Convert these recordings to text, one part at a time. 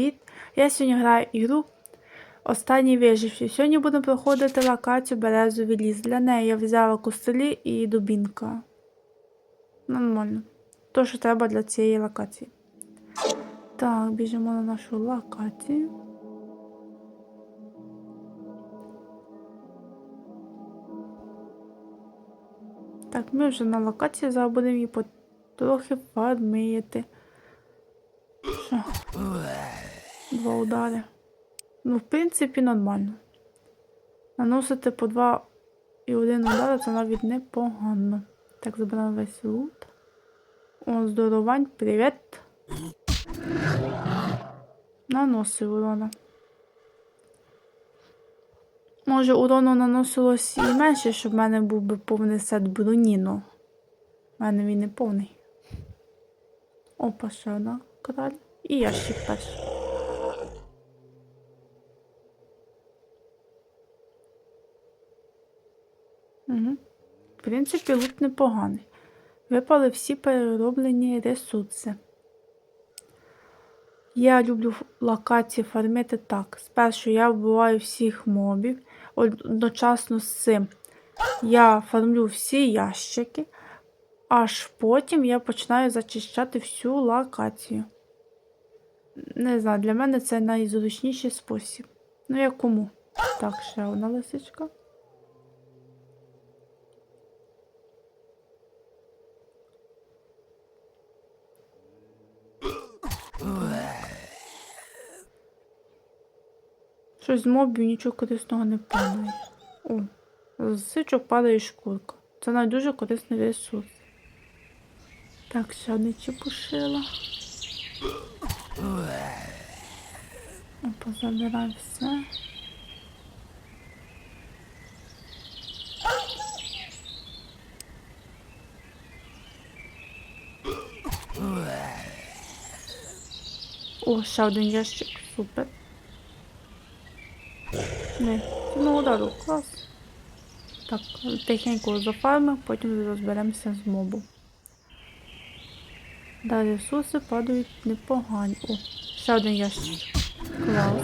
Привіт! Я сьогодні граю ігру Останній виживший. Сьогодні будемо проходити локацію Березовий ліс. Для неї я взяла костелі і дубінка. Нормально. То, що треба для цієї локації. Так, біжимо на нашу локацію. Так, ми вже на локації, зараз будемо її потрохи фармити. Що? Два удари. Ну, в принципі, нормально. Наносити по два і один удар це навіть непогано. Так, забираємо весь лут. О, здоровань, привіт. Наносив урона. Може, урону наносилось і менше, щоб в мене був би повний сет броні, но в мене він не повний. Опа, ще одна кораль. І ящик перший. Угу. В принципі, лут непоганий. Випали всі перероблені ресурси. Я люблю локації фармити так. Спершу я вбиваю всіх мобів. Одночасно з цим я фармлю всі ящики, аж потім я починаю зачищати всю локацію. Не знаю, для мене це найзручніший спосіб. Ну, як кому? Так, ще одна лисичка. Щось з мобів нічого корисного не падає. О, з сичок падає шкурка. Це навіть дуже корисний ресурс. Так, ще одне чепушила. Опа, забирай все. О, ще один ящик, супер. Не, ну удару, клас. Так, тихенько зафармимо, потім розберемося з мобом. Да, ресурси падають непогані. О, ще один ящик. Клас.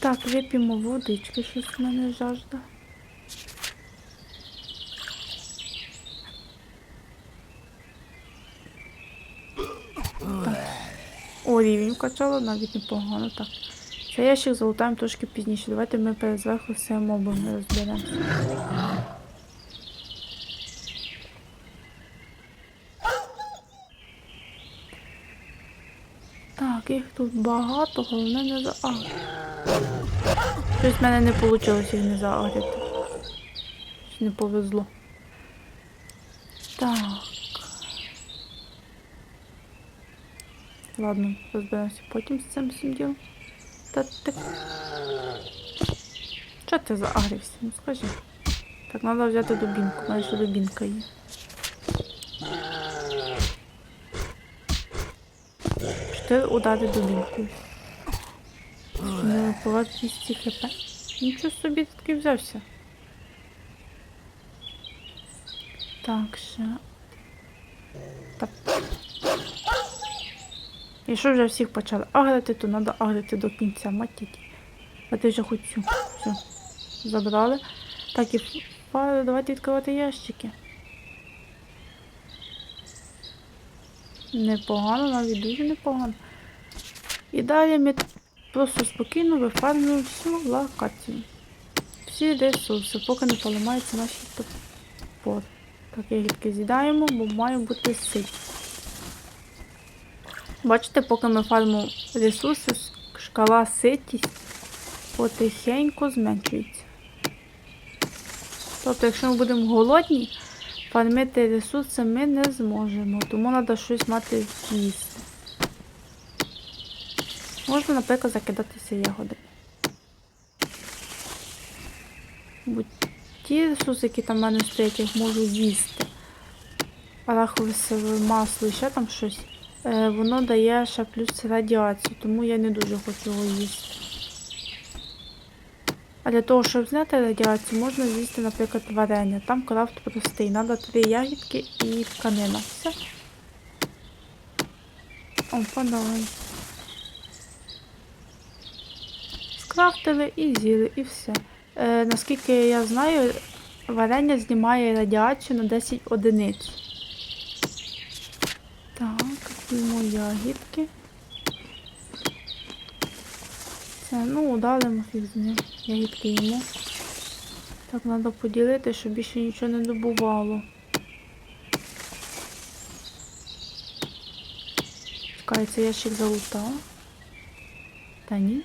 Так, вип'ємо водички, щось в мене жажда. Так. О, рівень вкачала, навіть непогано. Так. Це ящик залутаємо трошки пізніше. Давайте ми перезверху все мобами розберемося. Так, їх тут багато, головне не заагрити. Щось в мене не вийшло їх не заагрити. Щось Не повезло. Так. Ладно, розберемося потім з цим всім ділом. Та ти. Що ти заагрився? Ну скажи. Так, треба взяти дубінку. Ще дубінка є. Чотири удари дубінкою. Не 200 хп. Нічого собі ти такий взявся. Так, ще. Так. І що вже всіх почали агрити, то треба агрити до кінця, матіть. А ти вже хоч. Все. Забрали. Так, і фа- давайте відкривати ящики. Непогано, навіть дуже непогано. І далі ми просто спокійно вифармуємо всю локацію. Всі ресурси, поки не поламаються наші топори. Так, ягідки з'їдаємо, бо має бути сить. Бачите, поки ми фармимо ресурси, шкала ситість потихеньку зменшується. Тобто, якщо ми будемо голодні, фармити ресурси ми не зможемо, тому треба щось мати їсти. Можна, наприклад, закидатися ягоди. Бо ті ресурси, які там в мене стоять, їх можу їсти. Арахове масло і ще там щось. Е, воно дає ще плюс радіацію, тому я не дуже хочу його їсти. А для того, щоб зняти радіацію, можна з'їсти, наприклад, варення. Там крафт простий. Треба три ягідки і тканина. Все. О, подавай. Скрафтили і з'їли, і все. Е, Наскільки я знаю, варення знімає радіацію на 10 одиниць. Так, ягідки. Це, ну, удалимо фіг з ним. Ягідки їмо. Так, треба поділити, щоб більше нічого не добувало. Чекай, це ящик залутав. Та ні.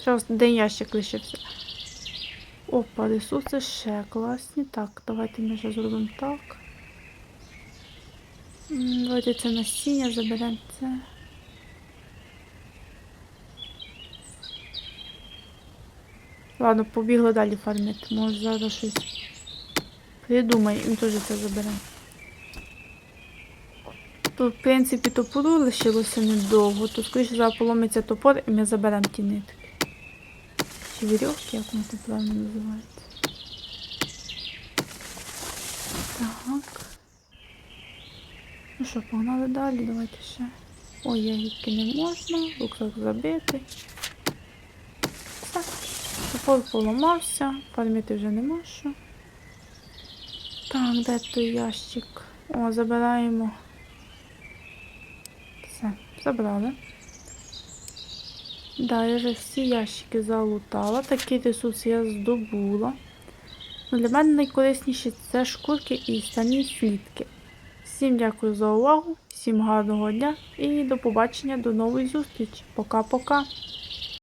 Ще один ящик лишився. Опа, ресурси ще класні. Так, давайте ми вже зробимо так. Давайте це насіння заберемо це. Ладно, побігли далі фармити. Може зараз щось придумає, і теж це заберемо. Тут, в принципі, топору лишилося недовго. Тут, скоріше за поломиться топор і ми заберемо ті нитки. Чи вірьовки, як вони тут правильно називаються. Так. Ну що, погнали далі, давайте ще. Ой, ягідки не можна, рюкзак забитий. Все. Топор поламався, фармити вже не можу. Так, де той ящик? О, забираємо. Все, забрали. Да, я вже всі ящики залутала. Такі ресурси я здобула. Ну, для мене найкорисніші це шкурки і стані слідки. Всім дякую за увагу, всім гарного дня і до побачення, до нової зустрічі. Пока-пока.